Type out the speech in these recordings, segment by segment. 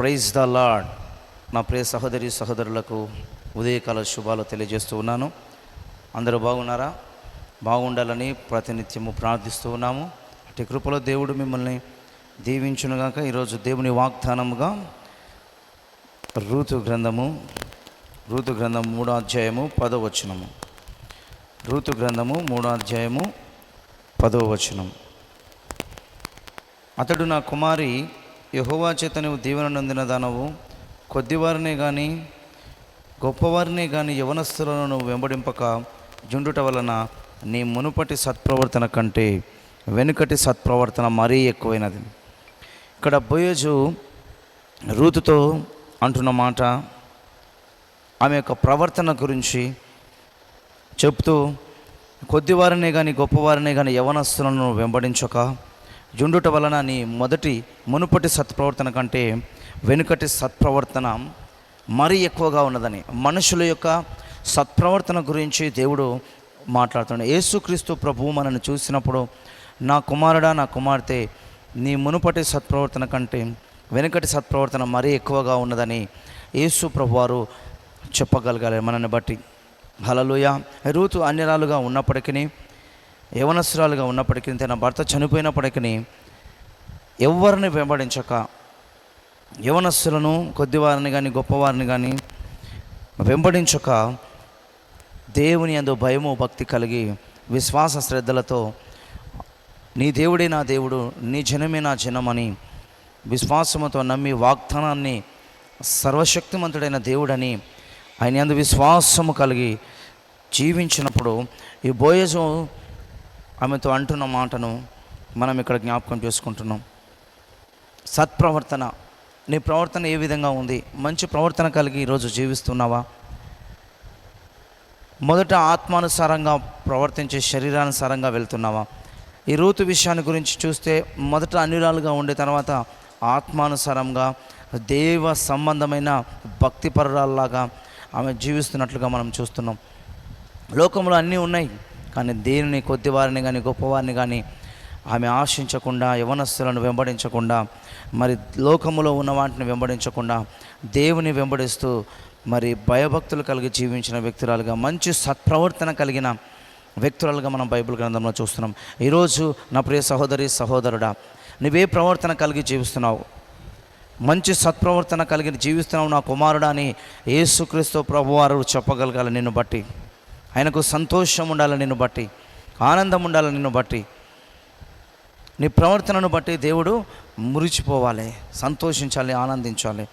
Praise the lord నా ప్రియ సహోదరి సహోదరులకు ఉదయకాల శుభాలు తెలియజేస్తూ ఉన్నాను. అందరూ బాగున్నారా? బాగుండాలని ప్రతినిత్యము ప్రార్థిస్తూ ఉన్నాము. అటు కృపలో దేవుడు మిమ్మల్ని దీవించునుగాక ఈరోజు దేవుని వాగ్దానముగా ఋతు గ్రంథము ఋతు గ్రంథం మూడో అధ్యాయము పదవచనము ఋతు గ్రంథము మూడో అధ్యాయము పదో వచనం అతడు నా కుమారి యహోవా చేత నువ్వు దీవెన నొందిన దానవు. కొద్దివారినే కానీ గొప్పవారినే కానీ యవనస్తులను నువ్వు వెంబడింపక జుండుట వలన నీ మునుపటి సత్ప్రవర్తన కంటే వెనుకటి సత్ప్రవర్తన మరీ ఎక్కువైనది. ఇక్కడ బోయోజు రూతుతో అంటున్న మాట ఆమె యొక్క ప్రవర్తన గురించి చెప్తూ కొద్దివారినే కానీ గొప్పవారినే కానీ యవనస్తులను వెంబడించక జుండుట వలన నీ మొదటి మునుపటి సత్ప్రవర్తన కంటే వెనుకటి సత్ప్రవర్తన మరీ ఎక్కువగా ఉన్నదని మనుషుల యొక్క సత్ప్రవర్తన గురించి దేవుడు మాట్లాడుతున్నాడు. యేసుక్రీస్తు ప్రభువు మనల్ని చూసినప్పుడు నా కుమారుడా నా కుమార్తె నీ మునుపటి సత్ప్రవర్తన కంటే వెనుకటి సత్ప్రవర్తన మరీ ఎక్కువగా ఉన్నదని యేసు ప్రభువారు చెప్పగలగాలి మనని బట్టి. హలలుయ రూతు అన్యరాలుగా ఉన్నప్పటికీ యవనస్తురాలుగా ఉన్నప్పటికీ తన భర్త చనిపోయినప్పటికీ ఎవరిని వెంబడించక యవనస్సులను కొద్దివారిని కానీ గొప్పవారిని కానీ వెంబడించక దేవుని అందు భయము భక్తి కలిగి విశ్వాస శ్రద్ధలతో నీ దేవుడే నా దేవుడు నీ జనమే నా జనమని విశ్వాసముతో నమ్మి వాగ్దానాన్ని సర్వశక్తిమంతుడైన దేవుడని ఆయన అందు విశ్వాసము కలిగి జీవించినప్పుడు ఈ బోయజు ఆమెతో అంటున్న మాటను మనం ఇక్కడ జ్ఞాపకం చేసుకుంటున్నాం. సత్ప్రవర్తన నీ ప్రవర్తన ఏ విధంగా ఉంది? మంచి ప్రవర్తన కలిగి ఈరోజు జీవిస్తున్నావా? మొదట ఆత్మానుసారంగా ప్రవర్తించే శరీరానుసారంగా వెళ్తున్నావా? ఈ రూతు విషయాన్ని గురించి చూస్తే మొదట అన్యురాలుగా ఉండే తర్వాత ఆత్మానుసారంగా దేవ సంబంధమైన భక్తిపరురాల్లాగా ఆమె జీవిస్తున్నట్లుగా మనం చూస్తున్నాం. లోకంలో అన్నీ ఉన్నాయి. కానీ దేనిని కొద్దివారిని కానీ గొప్పవారిని కానీ ఆమె ఆశించకుండా యవనస్తులను వెంబడించకుండా మరి లోకములో ఉన్న వాటిని వెంబడించకుండా దేవుని వెంబడిస్తూ మరి భయభక్తులు కలిగి జీవించిన వ్యక్తురాలుగా మంచి సత్ప్రవర్తన కలిగిన వ్యక్తురాలుగా మనం బైబిల్ గ్రంథంలో చూస్తున్నాం. ఈరోజు నా ప్రియ సహోదరి సహోదరుడా నువ్వే ప్రవర్తన కలిగి జీవిస్తున్నావు. మంచి సత్ప్రవర్తన కలిగి జీవిస్తున్నావు నా కుమారుడా అని యేసుక్రీస్తు ప్రభువారు చెప్పగలగాలి నిన్ను బట్టి. ఆయనకు సంతోషం ఉండాలి నిన్ను బట్టి ఆనందం ఉండాలి నిన్ను బట్టి నీ ప్రవర్తనను బట్టి దేవుడు మురిచిపోవాలి సంతోషించాలి ఆనందించాలి.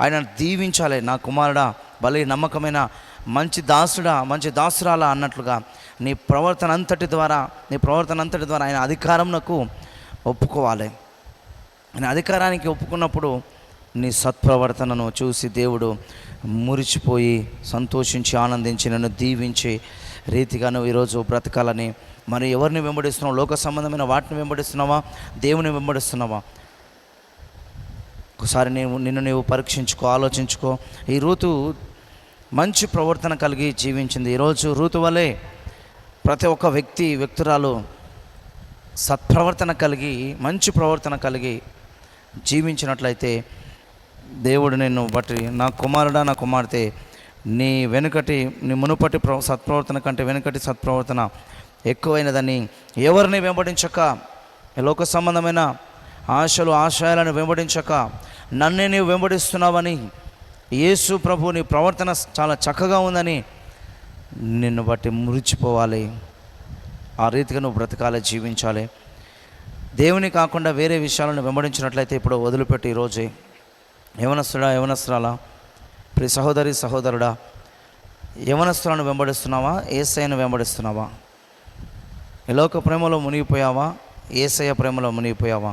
ఆయన దీవించాలి. నా కుమారుడా భలే నమ్మకమైన మంచి దాసుడా మంచి దాసురాలా అన్నట్లుగా నీ ప్రవర్తన అంతటి ద్వారా నీ ప్రవర్తన అంతటి ద్వారా ఆయన అధికారంకు ఒప్పుకోవాలి. ఆయన అధికారానికి ఒప్పుకున్నప్పుడు నీ సత్ప్రవర్తనను చూసి దేవుడు మురిచిపోయి సంతోషించి ఆనందించి నన్ను దీవించి రీతిగా నువ్వు ఈరోజు బ్రతకాలని మరి ఎవరిని వెంబడిస్తున్నావు? లోక సంబంధమైన వాటిని వెంబడిస్తున్నావా? దేవుని వెంబడిస్తున్నావా? ఒకసారి నీవు నిన్ను నీవు పరీక్షించుకో ఆలోచించుకో. ఈ ఋతు మంచి ప్రవర్తన కలిగి జీవించింది. ఈరోజు ఋతు వలె ప్రతి ఒక్క వ్యక్తి వ్యక్తురాలు సత్ప్రవర్తన కలిగి మంచి ప్రవర్తన కలిగి జీవించినట్లయితే దేవుడు నిన్ను బట్టి నా కుమారుడా నా కుమార్తె నీ వెనుకటి నీ మునుపటి ప్ర సత్ప్రవర్తన కంటే వెనుకటి సత్ప్రవర్తన ఎక్కువైనదని ఎవరిని వెంబడించక? లోక సంబంధమైన ఆశలు ఆశయాలను వెంబడించక నన్నే నీవు వెంబడిస్తున్నావని యేసు ప్రభు నీ ప్రవర్తన చాలా చక్కగా ఉందని నిన్ను బట్టి మురిచిపోవాలి. ఆ రీతిగా నువ్వు బ్రతకాలి జీవించాలి. దేవుని కాకుండా వేరే విషయాలను వెంబడించినట్లయితే ఇప్పుడు వదిలిపెట్టి ఈరోజే యవనస్తుడా యవనస్తురాలా? ప్రి సహోదరి సహోదరుడా యవనస్తులను వెంబడిస్తున్నావా? ఏసైను వెంబడిస్తున్నావా? ఈ లోక ప్రేమలో మునిగిపోయావా? ఏసయ్య ప్రేమలో మునిగిపోయావా?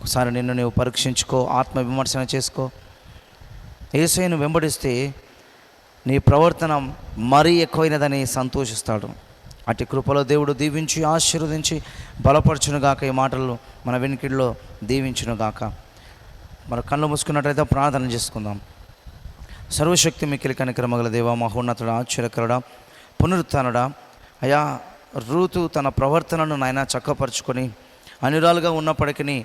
ఒకసారి నిన్ను నీవు పరీక్షించుకో ఆత్మ విమర్శన చేసుకో. ఏసైను వెంబడిస్తే నీ ప్రవర్తన మరీ ఎక్కువైనదని సంతోషిస్తాడు. అటు కృపలో దేవుడు దీవించి ఆశీర్వదించి బలపరచునుగాక ఈ మాటలు మన వెనుకిడిలో దీవించునుగాక. మన కళ్ళు మూసుకున్నట్లయితే ప్రార్థన చేసుకుందాం. సర్వశక్తి మిక్కిలి కనికరమగల దేవ మహోన్నతుడ ఆశ్చర్యకరుడ పునరుత్నుడా అయా రూతు తన ప్రవర్తనను నాయన చక్కపరుచుకొని అనురాలుగా ఉన్నప్పటికీ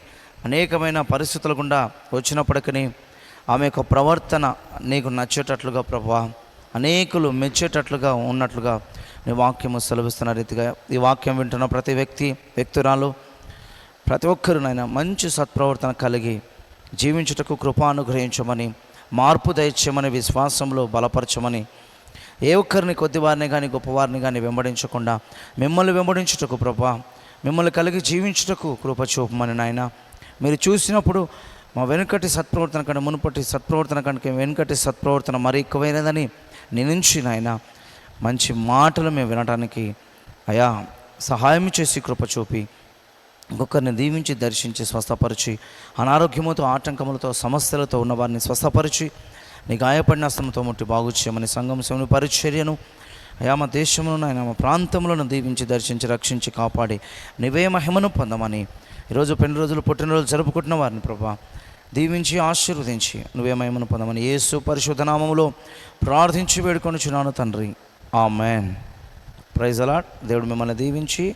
అనేకమైన పరిస్థితుల గుండా వచ్చినప్పటికీ ఆమె యొక్క ప్రవర్తన నీకు నచ్చేటట్లుగా ప్రభా అనేకులు మెచ్చేటట్లుగా ఉన్నట్లుగా నీ వాక్యము సెలవిస్తున్న రీతిగా ఈ వాక్యం వింటున్న ప్రతి వ్యక్తి వ్యక్తురాలు ప్రతి ఒక్కరినైనా మంచి సత్ప్రవర్తన కలిగి జీవించుటకు కృప అనుగ్రహించమని మార్పు దయచేయమని విశ్వాసంలో బలపరచమని ఏ ఒక్కరిని కొద్దివారిని కానీ గొప్పవారిని కానీ వెంబడించకుండా మిమ్మల్ని వెంబడించుటకు ప్రభా మిమ్మల్ని కలిగి జీవించుటకు కృప చూపమని నాయన. మీరు చూసినప్పుడు మా వెనుకటి సత్ప్రవర్తన కంటే మునుపటి సత్ప్రవర్తన కంటే వెనుకటి సత్ప్రవర్తన మరీ ఎక్కువైనదని నినుంచి నాయన మంచి మాటలు మేము వినడానికి అయా సహాయం చేసి కృప చూపి ఒక్కొక్కరిని దీవించి దర్శించి స్వస్థపరిచి అనారోగ్యముతో ఆటంకములతో సమస్యలతో ఉన్న వారిని స్వస్థపరిచి నీ గాయపడిన అస్తంతో ముట్టి బాగు చేయమని సంఘం శివుని పరిచర్యను. అయా మా ఆయన మా ప్రాంతంలో దీవించి దర్శించి రక్షించి కాపాడి నివే మహిమను పొందమని ఈరోజు పెళ్ళి రోజులు పుట్టినరోజు జరుపుకుంటున్న వారిని ప్రభా దీవించి ఆశీర్వదించి నువ్వే మహిమను పొందమని యేసు పరిశుద్ధ ప్రార్థించి వేడుకొని చున్నాను తండ్రి. ఆ మ్యాన్ ప్రైజ్ అలాట్ దేవుడు మిమ్మల్ని దీవించి